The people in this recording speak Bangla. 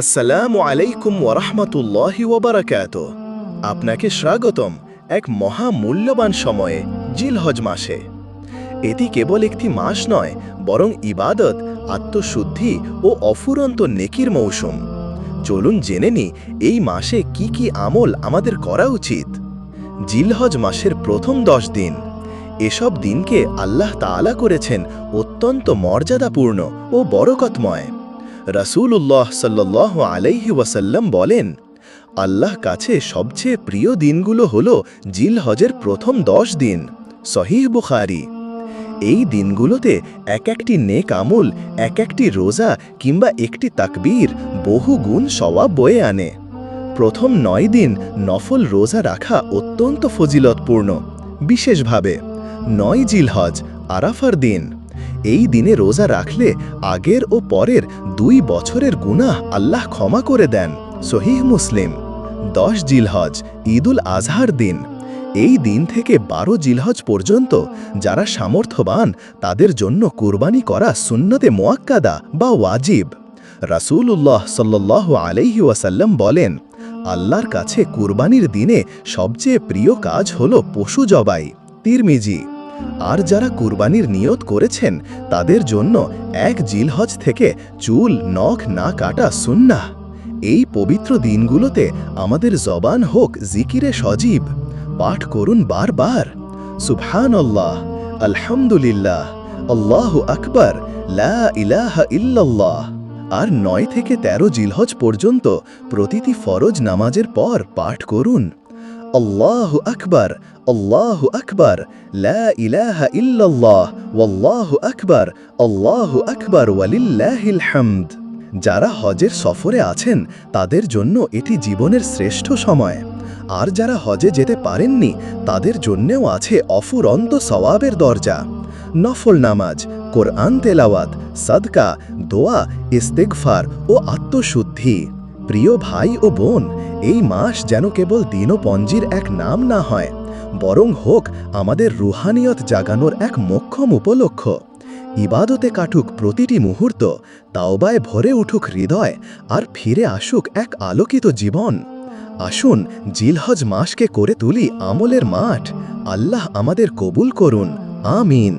আসসালামু আলাইকুম ওরহমতুল্লাহি ওবরাকাত আপনাকে স্বাগতম এক মহা মূল্যবান সময়ে, জিলহজ মাসে। এটি কেবল একটি মাস নয়, বরং ইবাদত, আত্মশুদ্ধি ও অফুরন্ত নেকির মৌসুম। চলুন জেনে নি, এই মাসে কি কি আমল আমাদের করা উচিত। জিলহজ মাসের প্রথম দশ দিন। এসব দিনকে আল্লাহ তাআলা করেছেন অত্যন্ত মর্যাদাপূর্ণ ও বরকতময়। রাসূলুল্লাহ সাল্লাহ আলাইহি ওয়াসাল্লাম বলেন আল্লাহ কাছে সবচেয়ে প্রিয় দিনগুলো হল জিল হজের প্রথম দশ দিন, সহিহ বুখারি। এই দিনগুলোতে এক একটি নেক আমল, এক একটি রোজা কিংবা একটি তাকবীর বহু গুণ সওয়াব বয়ে আনে। প্রথম নয় দিন নফল রোজা রাখা অত্যন্ত ফজিলতপূর্ণ, বিশেষভাবে নয় জিলহজ আরাফার দিন। এই দিনে রোজা রাখলে আগের ও পরের দুই বছরের গুনাহ আল্লাহ ক্ষমা করে দেন। সহিহ মুসলিম। দশ জিলহজ, ঈদুল আজহার দিন। এই দিন থেকে বারো জিলহজ পর্যন্ত যারা সামর্থ্যবান, তাদের জন্য কুরবানি করা সুন্নতে মোয়াক্কাদা বা ওয়াজিব। রাসূলুল্লাহ সাল্লাহ আলাইহি ওয়াসাল্লাম বলেন, আল্লাহর কাছে কুরবানির দিনে সবচেয়ে প্রিয় কাজ হল পশু জবাই। তিরমিজি আর যারা কুরবানির নিয়ত করেছেন, তাদের জন্য এক জিলহজ থেকে চুল, নখ না কাটা সুন্নাহ। এই পবিত্র দিনগুলোতে আমাদের জবান হোক জিকিরে সজীব। পাঠ করুন বারবার। সুবহান আল্লাহ আলহামদুলিল্লাহ, আল্লাহ আকবর, লা ইলাহা ইল্লাল্লাহ। আর নয় থেকে তেরো জিলহজ পর্যন্ত প্রতিটি ফরজ নামাজের পর পাঠ করুন। আল্লাহ আকবর আল্লাহ আকবর ইলাহা ইল্লাল্লাহ, ওয়াল্লাহ আকবর, আল্লাহ আকবর ওয়ালিল্লাহিল হামদ। যারা হজের সফরে আছেন, তাদের জন্য এটি জীবনের শ্রেষ্ঠ সময়। আর যারা হজে যেতে পারেননি, তাদের জন্যেও আছে অফুরন্ত সওয়াবের দরজা। নফল নামাজ, কোরআন তেলাওয়াত, সাদকা, দোয়া, ইস্তেগফার ও আত্মশুদ্ধি। প্রিয় ভাই ও বোন, এই মাস যেন কেবল দিনপঞ্জির এক নাম না হয়, বরং হোক আমাদের রুহানিয়ত জাগানোর এক মোক্ষম উপলক্ষ। ইবাদতে কাটুক প্রতিটি মুহূর্ত, তাওবায় ভরে উঠুক হৃদয়, আর ফিরে আসুক এক আলোকিত জীবন। আসুন, জিলহজ মাসকে করে তুলি আমলের মাঠ। আল্লাহ আমাদের কবুল করুন, আমিন।